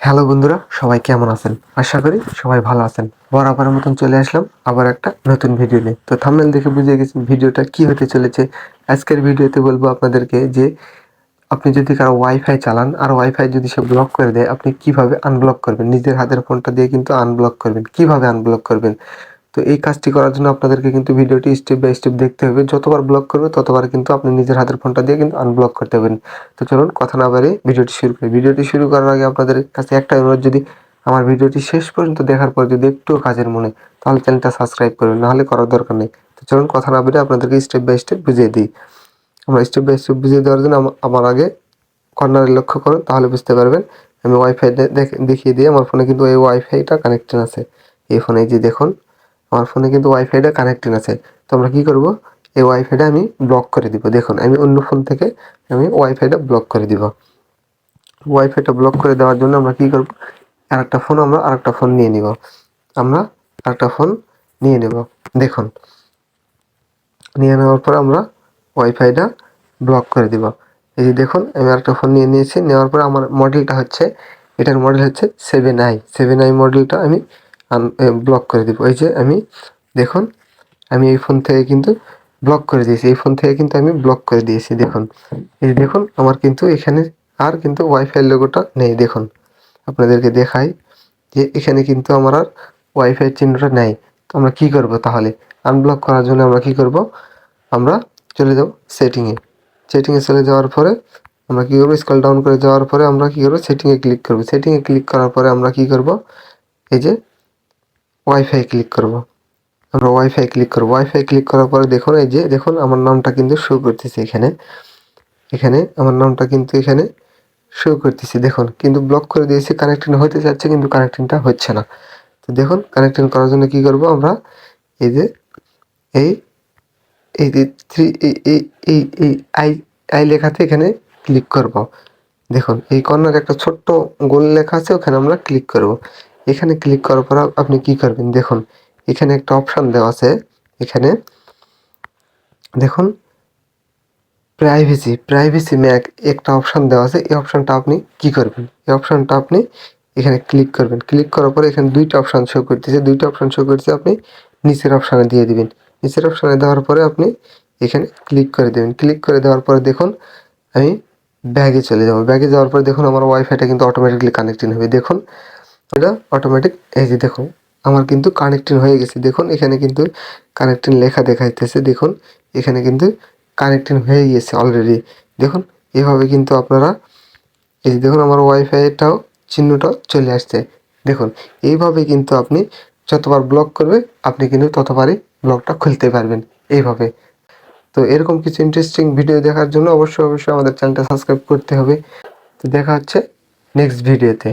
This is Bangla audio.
হ্যালো বন্ধুরা, সবাই কেমন আছেন? আশা করি সবাই ভালো আছেন। বরাবরের মতন চলে আসলাম আবার একটা নতুন ভিডিও নিয়ে। তো থামেল দেখে বুঝে গেছি ভিডিওটা কি হতে চলেছে। আজকের ভিডিওতে বলব আপনাদেরকে যে, আপনি যদি কারও ওয়াইফাই চালান, আর ওয়াইফাই যদি সে ব্লক করে দেয়, আপনি কীভাবে আনব্লক করবেন? নিজের হাতের ফোনটা দিয়ে কিন্তু আনব্লক করবেন। কীভাবে আনব্লক করবেন? তো এই কাজটি করার জন্য আপনাদেরকে কিন্তু ভিডিওটি স্টেপ বাই স্টেপ দেখতে হবে। যতবার ব্লক করবে, ততবার কিন্তু আপনি নিজের হাতের ফোনটা দিয়ে কিন্তু আনব্লক করতে হবেন তো চলুন, কথা না বাড়িয়ে ভিডিওটি শুরু করি। ভিডিওটি শুরু করার আগে আপনাদের কাছে একটা অনুরোধ, যদি আমার ভিডিওটি শেষ পর্যন্ত দেখার পর যদি একটু কাজের মনে, তাহলে চ্যানেলটা সাবস্ক্রাইব করবেন নাহলে করার দরকার নেই। তো চলুন, কথা না বেরিয়ে আপনাদেরকে স্টেপ বাই স্টেপ বুঝিয়ে দিই। আমরা স্টেপ বাই স্টেপ বুঝিয়ে দেওয়ার জন্য আমার আগে কর্নারে লক্ষ্য করুন, তাহলে বুঝতে পারবেন। আমি ওয়াইফাই দেখিয়ে দিই, আমার ফোনে কিন্তু এই ওয়াইফাইটা কানেকশন আছে। এই ফোনে যে দেখুন আমার ফোনে কিন্তু ওয়াইফাইটা কানেক্টেড আছে। তো আমরা কী করব? এই ওয়াইফাইটা আমি ব্লক করে দিব। দেখুন, আমি অন্য ফোন থেকে আমি ওয়াইফাইটা ব্লক করে দিব। ওয়াইফাইটা ব্লক করে দেওয়ার জন্য আমরা কী করব? আরেকটা ফোন আমরা আরেকটা ফোন নিয়ে নিব। আমরা আরেকটা ফোন নিয়ে নেব। দেখুন, নিয়ে নেওয়ার পর আমরা ওয়াইফাইটা ব্লক করে দিব। এই যে দেখুন, আমি আরেকটা ফোন নিয়ে নিয়েছি। নেওয়ার পর আমার মডেলটা হচ্ছে, এটার মডেল হচ্ছে সেভেন আই সেভেন আই মডেলটা আমি ব্লক করে দিব। এই যে আমি, দেখুন, আমি এই ফোন থেকে কিন্তু ব্লক করে দিয়েছি। এই ফোন থেকে কিন্তু আমি ব্লক করে দিয়েছি, দেখুন। এই দেখুন, আমার কিন্তু এখানে আর কিন্তু ওয়াইফাই লোগোটা নেই, দেখুন। আপনাদেরকে দেখাই যে এখানে কিন্তু আমার আর ওয়াইফাই চিহ্নটা নেই। তো আমরা কী করব তাহলে? আনব্লক করার জন্য আমরা কী করব? আমরা চলে যাব সেটিংয়ে সেটিংয়ে চলে যাওয়ার পরে আমরা কী করব? স্কল ডাউন করে যাওয়ার পরে আমরা কী করব? সেটিংয়ে ক্লিক করব। সেটিংয়ে ক্লিক করার পরে আমরা কী করব? এই যে ওয়াইফাই ক্লিক করব। আমরা ওয়াইফাই ক্লিক করব। ওয়াইফাই ক্লিক করার পরে দেখুন এই যে, দেখুন আমার নামটা কিন্তু শো করতেছে এখানে। এখানে আমার নামটা কিন্তু এখানে শো করতেছে। দেখুন, কিন্তু ব্লক করে দিয়েছি কানেক্টিং হতে যাচ্ছে, কিন্তু কানেক্টিংটা হচ্ছে না। তো দেখুন কানেক্টিং করার জন্য কি করব আমরা? এই যে, এই এই যে থ্রি এই এই এই আই আই লেখাতে এখানে ক্লিক করব। দেখুন, এই কর্নার একটা ছোট্ট গোল লেখা আছে, ওখানে আমরা ক্লিক করব। এখানে ক্লিক করার পর আপনি কি করবেন? দেখুন, এখানে একটা অপশান দেওয়া আছে। এখানে দেখুন প্রাইভেসি প্রাইভেসি ম্যাক একটা অপশান দেওয়া আছে। এই অপশানটা আপনি কি করবেন? এই অপশানটা আপনি এখানে ক্লিক করবেন। ক্লিক করার পরে এখানে দুইটা অপশান শো করতেছে। দুইটা অপশান শো করতেছে, আপনি নিচের অপশানে দিয়ে দিবেন। নিচের অপশানে দেওয়ার পরে আপনি এখানে ক্লিক করে দেবেন। ক্লিক করে দেওয়ার পরে দেখুন, আমি ব্যাগে চলে যাব। ব্যাগে যাওয়ার পরে দেখুন, আমার ওয়াইফাইটা কিন্তু অটোমেটিকলি কানেক্টিং হবে। দেখুন এটা অটোমেটিক এই যে দেখুন, আমার কিন্তু কানেক্টিং হয়ে গেছে। দেখুন, এখানে কিন্তু কানেক্টিং লেখা দেখাইতেছে। দেখুন, এখানে কিন্তু কানেক্টিং হয়ে গিয়েছে অলরেডি দেখুন, এভাবে কিন্তু আপনারা, এই দেখুন, আমার ওয়াইফাইটাও চিহ্নটাও চলে আসছে। দেখুন, এইভাবে কিন্তু আপনি যতবার ব্লক করবে, আপনি কিন্তু ততবারই ব্লকটা খুলতে পারবেন এইভাবে। তো এরকম কিছু ইন্টারেস্টিং ভিডিও দেখার জন্য অবশ্যই অবশ্যই আমাদের চ্যানেলটা সাবস্ক্রাইব করতে হবে। তো দেখা হচ্ছে নেক্সট ভিডিওতে